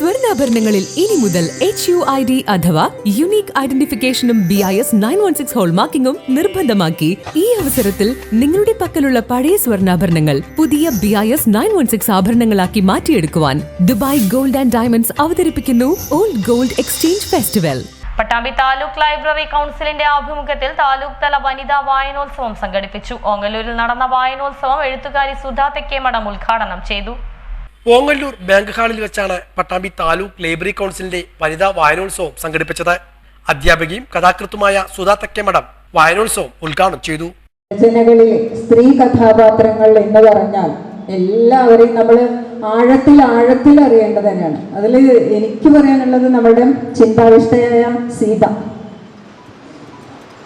സ്വർണാഭരണങ്ങളിൽ ഇനി മുതൽ H U I D അഥവാ unique ഐഡന്റിഫിക്കേഷനും B I S nine one six ഹോൾമാർക്കിംഗും നിർബന്ധമാക്കി ഈ അവസരത്തിൽ നിങ്ങളുടെ പക്കലുള്ള പഴയ സ്വർണാഭരണങ്ങൾ പുതിയ B I S nine one six ആഭരണങ്ങളാക്കി മാറ്റിയെടുക്കുവാൻ ദുബായ് ഗോൾഡ് ആൻഡ് ഡയമണ്ട്സ് അവതരിപ്പിക്കുന്നു old gold exchange festival. Pattambi taluk library കൗൺസിലിന്റെ ആഭിമുഖ്യത്തിൽ താലൂക്ക് തല വനിതാ വായനോത്സവം സംഘടിപ്പിച്ചു. ഓങ്ങല്ലൂരിൽ നടന്ന വായനോത്സവം എഴുത്തുകാരി സുധാ തെക്കേമഠം ഉദ്ഘാടനം ചെയ്തു. ഓങ്ങല്ലൂർ ബാങ്ക് ഹാളിൽ വെച്ചാണ് പട്ടാമ്പി താലൂക്ക് ലൈബ്രറി കൗൺസിലിന്റെ വനിതാ വായനോത്സവം സംഘടിപ്പിച്ചത്. അധ്യാപികയും കഥാകൃത്തുമായ സുധാ തക്കേമഠം വായനോത്സവം ഉദ്ഘാടനം ചെയ്തു. രചനകളിൽ സ്ത്രീ കഥാപാത്രങ്ങൾ എന്ന് പറഞ്ഞാൽ എല്ലാവരെയും നമ്മൾ ആഴത്തിൽ ആഴത്തിൽ അറിയേണ്ടത് തന്നെയാണ്. അതിൽ എനിക്ക് പറയാനുള്ളത് നമ്മുടെ ചിന്താവിഷ്ടയായ സീത.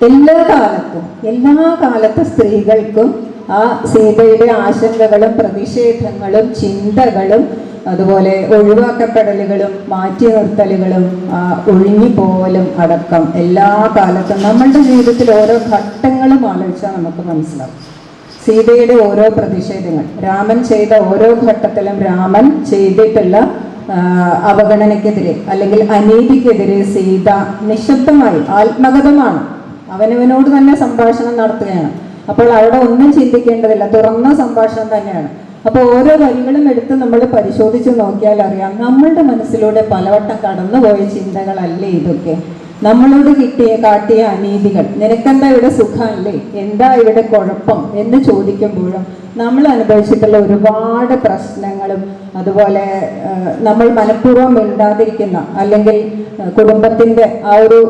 എല്ലാ കാലത്തും എല്ലാ കാലത്തെ സ്ത്രീകൾക്കും ആ സീതയുടെ ആശങ്കകളും പ്രതിഷേധങ്ങളും ചിന്തകളും അതുപോലെ ഒഴിവാക്കപ്പെടലുകളും മാറ്റി നിർത്തലുകളും ആ, ഒഴിഞ്ഞുപോകലും അടക്കം എല്ലാ കാലത്തും നമ്മളുടെ ജീവിതത്തിൽ ഓരോ ഘട്ടങ്ങളും ആലോചിച്ചാൽ നമുക്ക് മനസ്സിലാവും. സീതയുടെ ഓരോ പ്രതിഷേധങ്ങൾ രാമൻ ചെയ്ത ഓരോ ഘട്ടത്തിലും രാമൻ ചെയ്തിട്ടുള്ള അവഗണനയ്ക്കെതിരെ അല്ലെങ്കിൽ അനീതിക്കെതിരെ സീത നിശബ്ദമായി ആത്മഗതമാണ്. അവനവനോട് തന്നെ സംഭാഷണം നടത്തുകയാണ്. അപ്പോൾ അവിടെ ഒന്നും ചിന്തിക്കേണ്ടതില്ല. തുറന്ന സംഭാഷണം തന്നെയാണ്. അപ്പോൾ ഓരോ വരികളും എടുത്ത് നമ്മൾ പരിശോധിച്ച് നോക്കിയാൽ അറിയാം. നമ്മളുടെ മനസ്സിലൂടെ പലവട്ടം കടന്നുപോയ ചിന്തകളല്ലേ ഇതൊക്കെ? നമ്മളോട് കിട്ടിയ കാട്ടിയ അനീതികൾ. നിനക്കെന്താ ഇവിടെ സുഖമല്ലേ? എന്താ ഇവിടെ കുഴപ്പം? എന്ന് ചോദിക്കുമ്പോഴും നമ്മൾ അനുഭവിച്ചിട്ടുള്ള ഒരുപാട് പ്രശ്നങ്ങളും അതുപോലെ നമ്മൾ മനഃപൂർവം മിണ്ടാതിരിക്കുന്ന അല്ലെങ്കിൽ കുടുംബത്തിന്റെ ആ ഒരു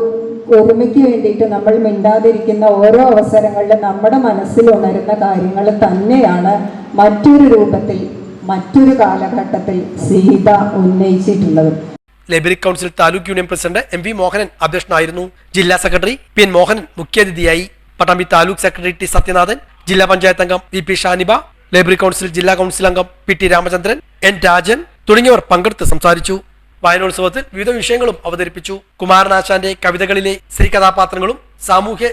ഒരുമയ്ക്ക് വേണ്ടിയിട്ട് നമ്മൾ മിണ്ടാതിരിക്കുന്ന ഓരോ അവസരങ്ങളിലും നമ്മുടെ മനസ്സിൽ ഉണരുന്ന കാര്യങ്ങൾ തന്നെയാണ് മറ്റൊരു രൂപത്തിൽ മറ്റൊരു കാലഘട്ടത്തിൽ Sita ഉന്നയിച്ചിട്ടുള്ളത്. Library council taluk union president M V Mohanan അധ്യക്ഷനായിരുന്നു. ജില്ലാ സെക്രട്ടറി പി എൻ മോഹനൻ മുഖ്യാതിഥിയായി. പട്ടാമ്പി താലൂക്ക് സെക്രട്ടറി ടി സത്യനാഥൻ ജില്ലാ പഞ്ചായത്ത് അംഗം V P Shaniba library council ജില്ലാ കൗൺസിൽ അംഗം P T Ramachandran N Rajan തുടങ്ങിയവർ പങ്കെടുത്ത് സംസാരിച്ചു. വായനോത്സവത്തിൽ വിവിധ വിഷയങ്ങളും അവതരിപ്പിച്ചു. കുമാരനാശാന്റെ കവിതകളിലെ സ്ത്രീ കഥാപാത്രങ്ങളും സാമൂഹ്യ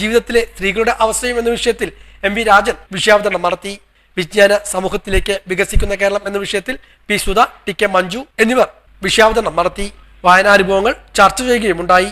ജീവിതത്തിലെ സ്ത്രീകളുടെ അവസ്ഥയും എന്ന വിഷയത്തിൽ എം വി രാജൻ വിഷയാവതരണം നടത്തി. വിജ്ഞാന സമൂഹത്തിലേക്ക് വികസിക്കുന്ന കേരളം എന്ന വിഷയത്തിൽ P Sudha T K Manju എന്നിവർ വിഷയാവതരണം നടത്തി. വായനാനുഭവങ്ങൾ ചർച്ച ചെയ്യുകയുമുണ്ടായി